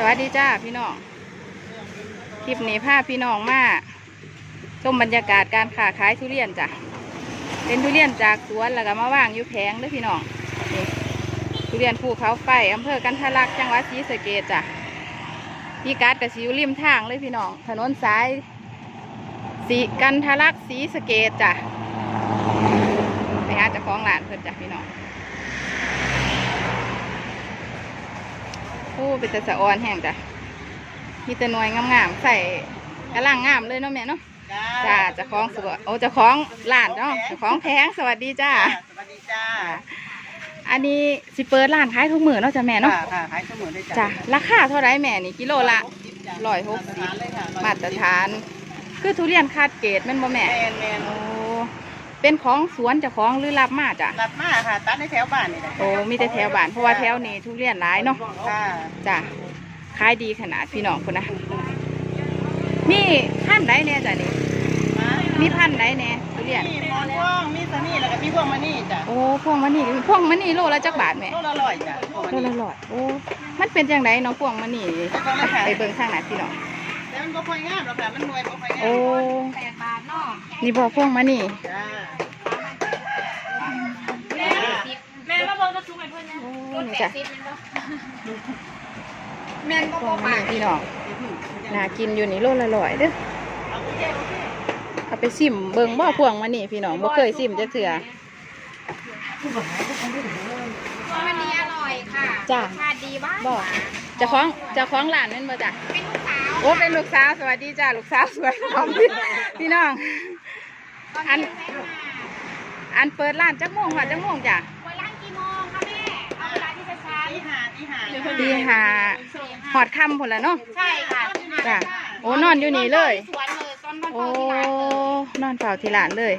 สวัสดีจ้าพี่น้อง คลิปนี้พาพี่น้องมาชมบรรยากาศการค้าขายทุเรียนจ้ะ เป็นทุเรียนจากสวนแล้วก็มาว่างอยู่แผงเด้วยพี่น้องนี่ทุเรียนภูเขาไฟอำเภอกันทะลักจังหวัดศรีสะเกษจ้ะพี่กัดกับสิวริมทางเลยพี่น้อง ถนนสายสีกันทะลักศรีสะเกษจ้ะไปหาเจ้าของร้านเพิ่อนจ้ะพี่น้อง โอ้ เป็นแต่สะออนแห้งจ้ะมีแต่หน่วยงามๆใส่กระลังงามเลยเนาะแม่เนาะจ้าเจะคล้าของสวยโอ้เจะคล้าของร้านเนาะเจะคล้าของแพงสวัสดีจ้าสวัสดีจ้า อันนี้สิเปิดร้านขายทุกมื้อเนาะจ้ะแม่เนาะค่ะค่ะขายสมุนได้จ้ะราคาเท่าไรแม่นี่กิโลละร้อยหกสิบเลยค่ะมาตรฐาน คือทุเรียนคาดเกรดแม่นบ่แม่แมนแมนโอ้ เป็นของสวนเจ้าของหรือรับมาจ้ะรับมาค่ะ ตัดในแถวบ้านนี่แหละโอ้มีแต่แถวบ้านเพราะว่าแถวนี้ทุเรียนหลายเนาะค่ะจ้ะขายดีขนาดพี่น้องคุณนะมีพันธุ์ใดเนี่ยจ้ะนี่มีพันธุ์ใดเนี่ยทุเรียนมีมอนพ่วงมีสนี่แล้วก็มีพวงมานี่จ้ะโอ้พวงมันนี่พวงมันนี่โลละจักบาทแม่โลละร้อยจ้ะพวงโลมาละนี่ร้อยโอ้มันเป็นจังไดเนาะพวงมันนี่แล้วก็เลยค่ะไปเบิ่งข้างหน้าพี่น้องแต่มันก็ค่อยงามหรอกค่ะมันหน่วยบ่ค่อยงามโอ้นี่บ่พวงมันนี่จ้า แม่มาเบิ่งกระชุงไอ้เพื่อนเนี่ยโอ้นี่จ้ะแม่นพวงมันนี่พี่น้องน่ากินอยู่นี่โลละร้อยเด้อเอาไปซิมเบิ่งบ่พวงมันนี่พี่น้องบ่เคยซิมจักเทื่อมันนี้อร่อยค่ะจ้ะรสชาติดีบ้างบ่เจ้าของเจ้าของร้านนั่นบ่จ้ะเป็นลูกสาวโอ้เป็นลูกสาวสวัสดีจ้าลูกสาวสวยของพี่พี่น้องอันอันเปิดร้านจักโมงค่ะจักโมงจ้ะ ตีหาตีหาตีหาหอดคำพุ่นละเนาะใช่ค่ะจ้ะโอ้นอนอยู่นี่เลยสวนเลยต้นมะพโอ้ร้าวที่ร้านเลยนอนเฝ้าที่ร้านเลย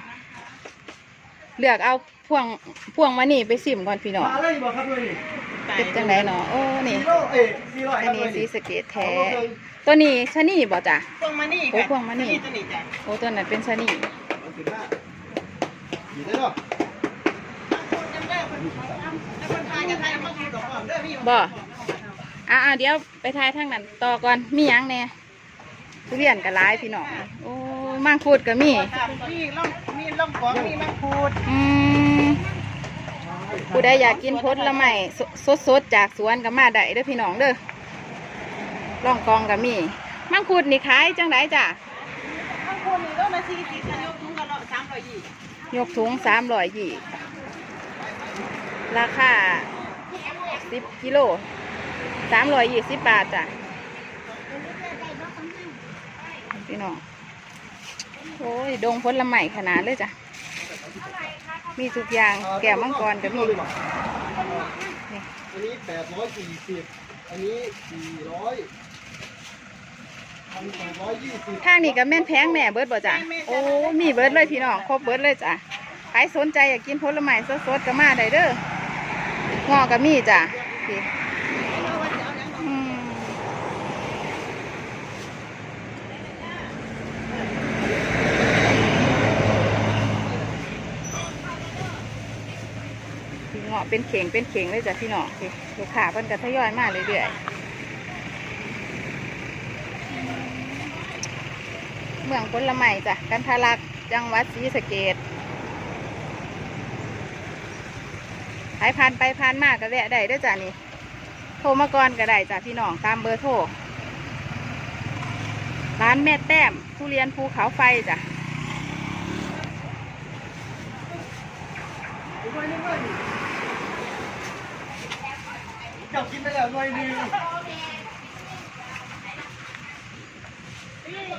เลือกเอาพวงพวงมานี่ไปซิมก่อนพี่น้องมาเลยบอกครับด้วยนี่เป็นจังไดเนาะโอ้นี่ซีโร่เอ้ยซีร้อยคอัรันบนี้ด้วยสีนี่สะเกตแท้ ตัวนี้ชะนี่บ่จ้ะพวงมานี่โอ้ค่ะพวงมานี่ตัวนี้จ้ะโอ้ตัวนั้นเป็นชะนี่ บ่อ่าเดี๋ยวไปทายทางนั้นต่อก่อนมีหยังแน่ทุเรียนก็หลายพี่น้องโอ้มังคุดก็มีมีล่องมีล่องของมีมังคุดอืมผู้ใดอยากกินผละไม้สดๆจากสวนก็มาได้เด้อพี่น้องเด้อล่องกองก็มีมังคุดนี่ขายจังไดจ้ะมังคุดนี่ก็มาสี่สิบยกถุงกันละสามร้อยยี่ยกถุงสามร้อยยี่ ราคาสิบกิโลสามร้อยยี่สิบบาทจ้ะพี่น้องโอ้ยดงผลไม้ขนาดเลยจ้ะ มีทุกอย่างแก้วมังกรก็มีเลยบอกนี่อันนี้แปดร้อยสี่สิบอันนี้สี่ร้อยพันสองร้อยยี่สิบทางนี้ก็แม่นแพงแม่เบิดบ่จ้ะโอ้มีเบิดเลยพี่น้องครบเบิดเลยจ้ะใครสนใจอยากกินผลไม้สดๆก็มาได้เด้อ งอก็มีจ้ะพี่เงาะเป็นเข่งเป็นเข่งเลยจ้ะพี่น้องพี่ลูกค้าเพิ่นก็ทยอยมาเรื่อยๆเมืองผลไม้จ้ะกันทารักจังหวัดศรีสะเกด ขายพันไปพันมากก็แวะได้ด้วยจ้ะนี่ โทรมาก่อนก็ได้จ้ะพี่น้องตามเบอร์โทร ร้านแม่แต้มทุเรียนภูเขาไฟจ้ะเจ้ากินไปแล้วหน่อยนึง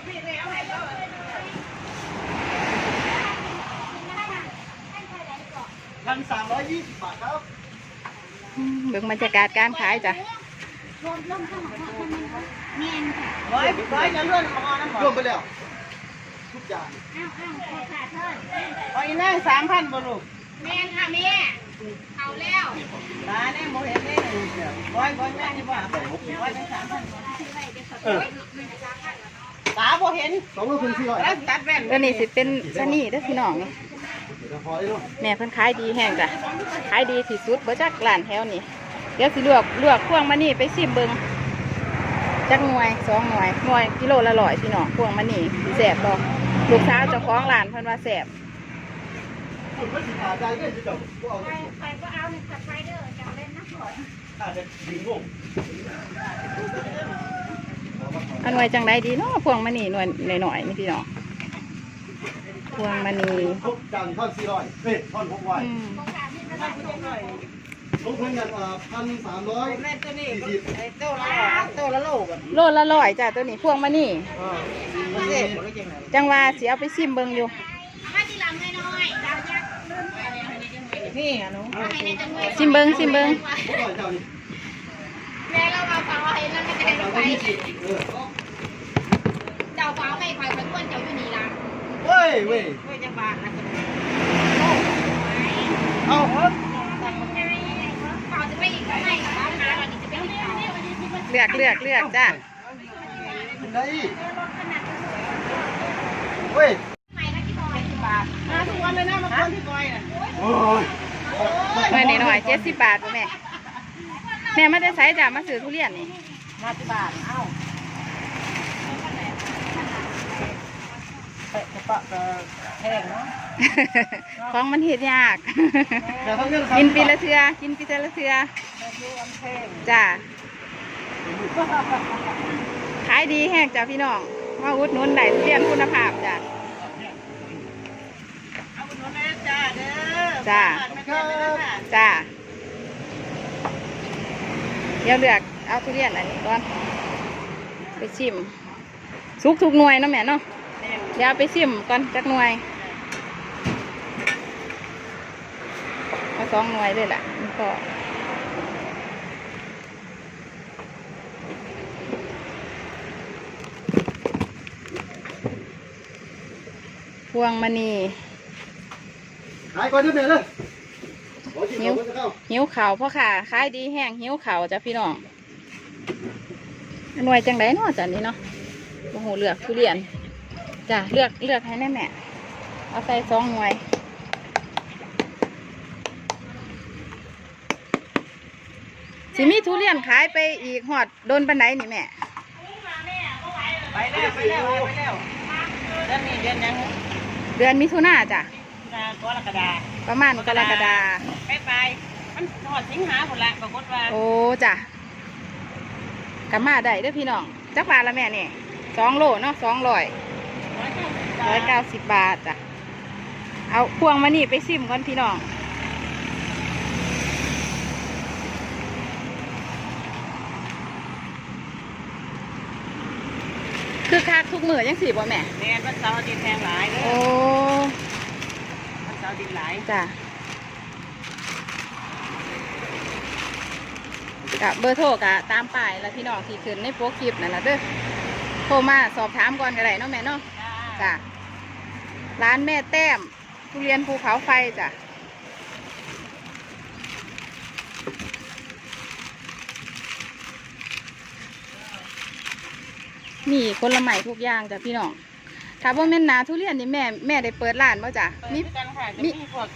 พี่เอาให้เขา 1,320 บาทครับ เบิ่งบรรยากาศการขายจ้ะรวมร่วมทั้งหมดทั้งหมดเนียนค่ะร้อยร้อยจะเลื่อนคอนะหมอรวมไปแล้ว ทุกอย่างอ้าวอ้าวขาดท่านอาอีนั่งสามพันบ่ลูกเนียนค่ะแม่เอาแล้วตาเนี่โมเห็นได้ร้อยร้อยแม่นี่บ่ร้อยเป็นสามพันตาโมเห็นสองร้อยคุสี่ร้อยตัดแว่นเออนี่สิเป็นชะนี่เด้อพี่น้อง แม่เพิ่นขายดีแห้งจ้ะขายดีที่สุดบ่จักร้านแถวนี้เดี๋ยวสิลวกลวกพวงมานี่ไปซิมเบิงจักหน่วยสองหน่วยหน่วยกิโลละร้อยพี่น้องพวงมันนี่แสบบ่ลูกสาวเจ้าของร้านเพิ่นว่าแสบคุณไม่สิขาดใจก็จะจับพวกเอาไปไปก็เอาหนึ่งตัดไฟเด้อจะเอาเล่นนะก่อนขาดจะดึงงงอันหน่วยจังไดดีเนาะพวงมันนี่หน่วยหน่อยๆนี่พี่น้องพ วงมันนี่ทุกจังท่อนสี่ร้อยเฮ้ยท่อนหกร้อยอืมสงสารนี่ก็ได้ไม่ได้หน่อยลงทุนกันอ่าพันสามร้อยแม่ตัวนี้ไอ้โตละโตละโลกอะโลละร้อยจ้ะตัวนี้พวงมันนี่อ่าไม่ใช่บ่ได้จังไงจังว่าสิเอาไปซิมเบิ่งอยู่เอามาทีหลังหน่อยๆดาวยักษ์ลืมไปแล้วในจังหวัดนี่อะหนูเอาให้ในจังหวัดซิมเบิ่งซิมเบิ่งพวกร้อยเจ้านี่แม่เรามาเฝ้าให้แล้วก็จะให้สาเรามไป ยเว้ยเว้ยจังบาทนะเอาเฮ้ยเฝ้าจะไปอีกข้างในกับานค้าวันนี้จะไปอีกเขาเลือกเลือกเลือกจ้ะไงเว้ยไม่นะที่บอยที่บาทุกวันเลยนะมาคนที่บอยน่ะโอ้ยหน่วยหน่อยเจ็ดสิบบาทบ่แม่ แม่มาจะใช้จ้ะมาซื้อทุเรียนนี่มาที่บาท เอ้า เตะกระปะกระแห้งเนาะของมันเห็ดยาก แต่ทั้งเรื่องกินปีละเทือกินปีละเทือแม่ยูอันแห้งจ้าขายดีแห้งจ้ะพี่น้องมาอุดหนุนได้ทุเรียนคุณภาพจ้ะเอาบุญแม่จ้าเด้อจ้าไม่เกินเลยนะจ้าเดี๋ยวเลือกเอาทุเรียนอันนี้ก่อนไปชิมสุกทุกหน่วยเนาะแม่เนาะ เดี๋ยวเอาไปชิมก่อนจักหน่วยเอาสองหน่วยเลยล่ะมันก็พวงมณีขายก่อนนิดหนึ่งเลยโอ้ยกินของมันจะเข้าหิวเขาวพ่อค่ะขายดีแห้งหิวเขาวจ้ะพี่น้องหน่วยจังไดเนาะจ้ะนี่เนาะโอ้โหเลือกทุเรียน จ้ะเลือกเลือกให้แน่แม่เอาใส่สองหน่วยสิมีทุเรียนขายไปอีกหอดโดนปันไดนี่แม่ไปแล้วไปแล้วไปแล้วเดือนนี้เดือนยังเดือนมิถุนาจ้ะนากรกฎาประมาณกรกฎาไปไปมันหอดสิงหาหมดละปรากฏว่าโอ้จ้ะกลับมาได้เด้อพี่น้องจักบาทละแม่นี่สองโลเนาะสองร้อย ร้อยเก้าสิบบาทจ้ะ เอาพวงมานี่ไปซิมก่อนพี่น้อง คือคักทุกมือยังสีบ่แม่ แม่วันเสาร์อาทิตย์แพงหลายเลยโอ้วันเสาร์อาทิตย์หลายจ้ะกะเบอร์โทรกะตามป้ายแล้วพี่น้องที่ขึ้นในโปรคลิปนั่นแหละเด้อโทรมาสอบถามก่อนก็ได้เนาะแม่เนาะ จ้ะร้านแม่แต้ม ทุเรียนภูเขาไฟจ้ะมีคนละใหม่ทุกอย่างจ้ะพี่น้องถ้าว่าแม่นนาทุเรียนนี่แม่แม่ได้เปิดร้านป่ะจ้ะมีมีกันค่ะมีพวก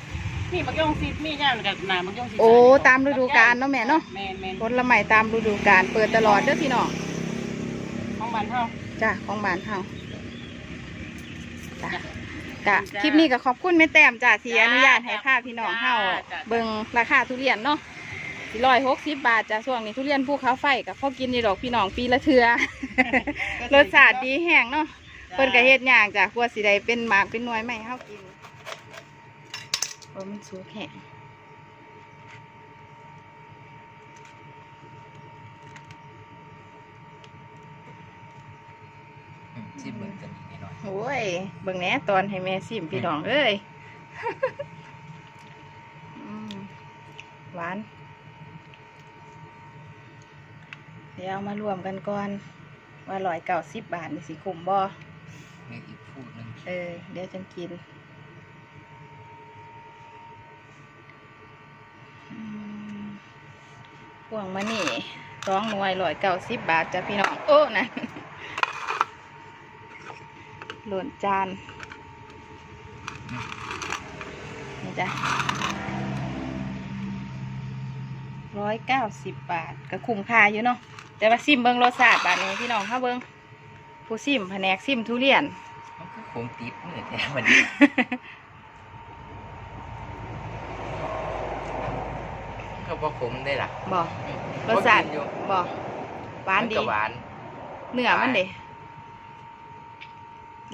มีมักยงซีมีย่างกับหนามักยงซีโอ้ตามฤดูกาลเนาะแม่เนาะแม่นแม่นผลไม้ตามฤดูกาลเปิดตลอดเด้อพี่น้องของบ้านเฮาจ้ะของบ้านเฮา จ้ะกะคลิปนี้ก็ขอบคุณแม่แต้มจ้ะที่อนุญาตให้พาพี่น้องเฮาเบิ่งราคาทุเรียนเนาะร้อยหกสิบบาทจ้ะช่วงนี้ทุเรียนภูเขาไฟกับพ่อกินนี่ดอกพี่น้องปีละเทือรสชาติดีแห้งเนาะเพิ่นก็เฮ็ดหยางจ้ะกลัวสิได้เป็นหมากเป็นหน่วยไม่เฮากินโอ้มันสุกแห้งชิมเบิ่งกันอีกนิดหน่อย โอ้ยเบิ่งแหน่ตอนให้แม่ซิมพี่น้องเอ้ยอืมหวาน เดี๋ยวเอามารวมกันก่อน ว่าร้อยเก้าสิบบาทนี่สิคุ้มบ่นี่อีกพูดหนึงเออ เดี๋ยวจังกินอืมพวงมานี่สองหน่วยร้อยเก้าสิบบาทจ้ะพี่น้อง โอ้นะ หล่นจานนี่จ้ะร้อยเก้าสิบบาทก็คุ้มค่าอยู่เนาะแแต่ว่าซิมเบิงรสชาติบานนี้พี่น้องเข้าเบิงผู้ซิมแผนกซิมทุเรียนมันก็คงติดมือแท้มันนี้ก็บ่ขมได้ล่ะบอกอืมรสชาติบ่กินอยู่บอกหวานมัดีก็หวานเนื้อมันเด้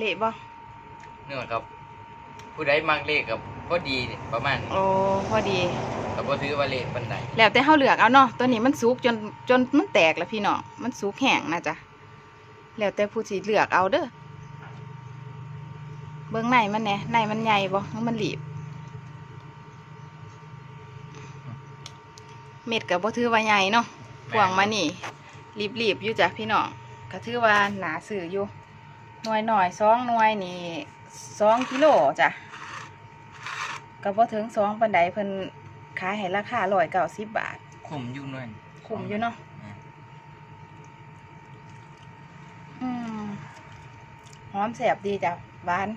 เละบ่เนื้อกับ ผู้ใดมักเลขกับก็ดีนี่ประมาณนี้โอ้พอดีก็บ่ถือว่าเลขปานใดแล้วแต่เฮาเลือกเอาเนาะตัวนี้มันสุกจนจนมันแตกแล้วพี่น้องมันสุกแห้งนะจ๊ะแล้วแต่ผู้สิเลือกเอาเด้อเบิ่งในมันแหน่ในมันใหญ่บ่หรือมันหลีบ เม็ดก็บ่ถือว่าใหญ่เนาะพวงมานี่รีบๆอยู่จ้ะพี่น้องก็ถือว่าหนาสื่ออยู่ หน่วยหน่อยสองหน่วยนี่สองกิโลจ้ะก็บ่ถึงสองปันไดเพิ่นขายให้ราคาร้อยเก้าสิบบาท ขมอยู่หน่อยคุ้มอยู่เนาะอืมอืมหอมแสบดีจ้ะหวาน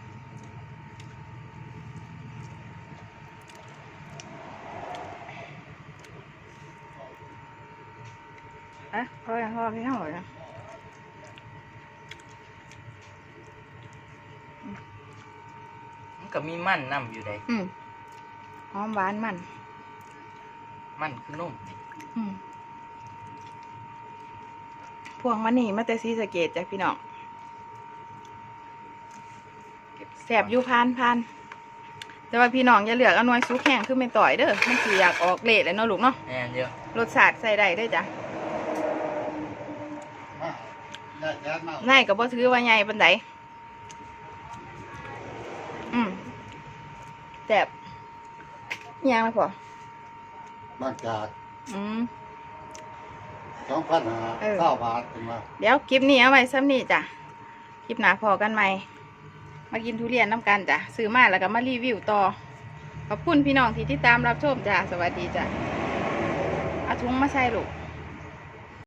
อะพอยังพอพี่น้องนะมัน ก็มีมันนํอยู่ได้อืมหอมหวานมัน มันคือนมนี่อืมพวงมันนี่มาแต่ซีสะเกตจ้ะพี่น้องแสบอยู่พานพานแต่ว่าพี่น้องอย่าเหลือกเอาหน่วยซุกแห้งขึ้นเป็นต่อยเด้อมันสิอยากออกเละเลยเนาะลูกเนาะแม่นเดียวรสชาติใส่ได้เด้วยจ้ะมาได้แก๊สมาง่ายกับบ่ถือว่าใหญ่ปันไดอืม แสบอิหยังไม่พอบางจากอืม สองพันห้าเออ เก้าบาทถึงมาเดี๋ยวคลิปนี้เอาไว้ซ้ำนี่จ้ะ คลิปหนาพอกันไหม มากินทุเรียนน้ำกันจ้ะ ซื้อมาแล้วก็มารีวิวต่อ ขอบคุณพี่น้องที่ติดตามรับชมจ้ะ สวัสดีจ้ะเอาถุงมาใส่ลูก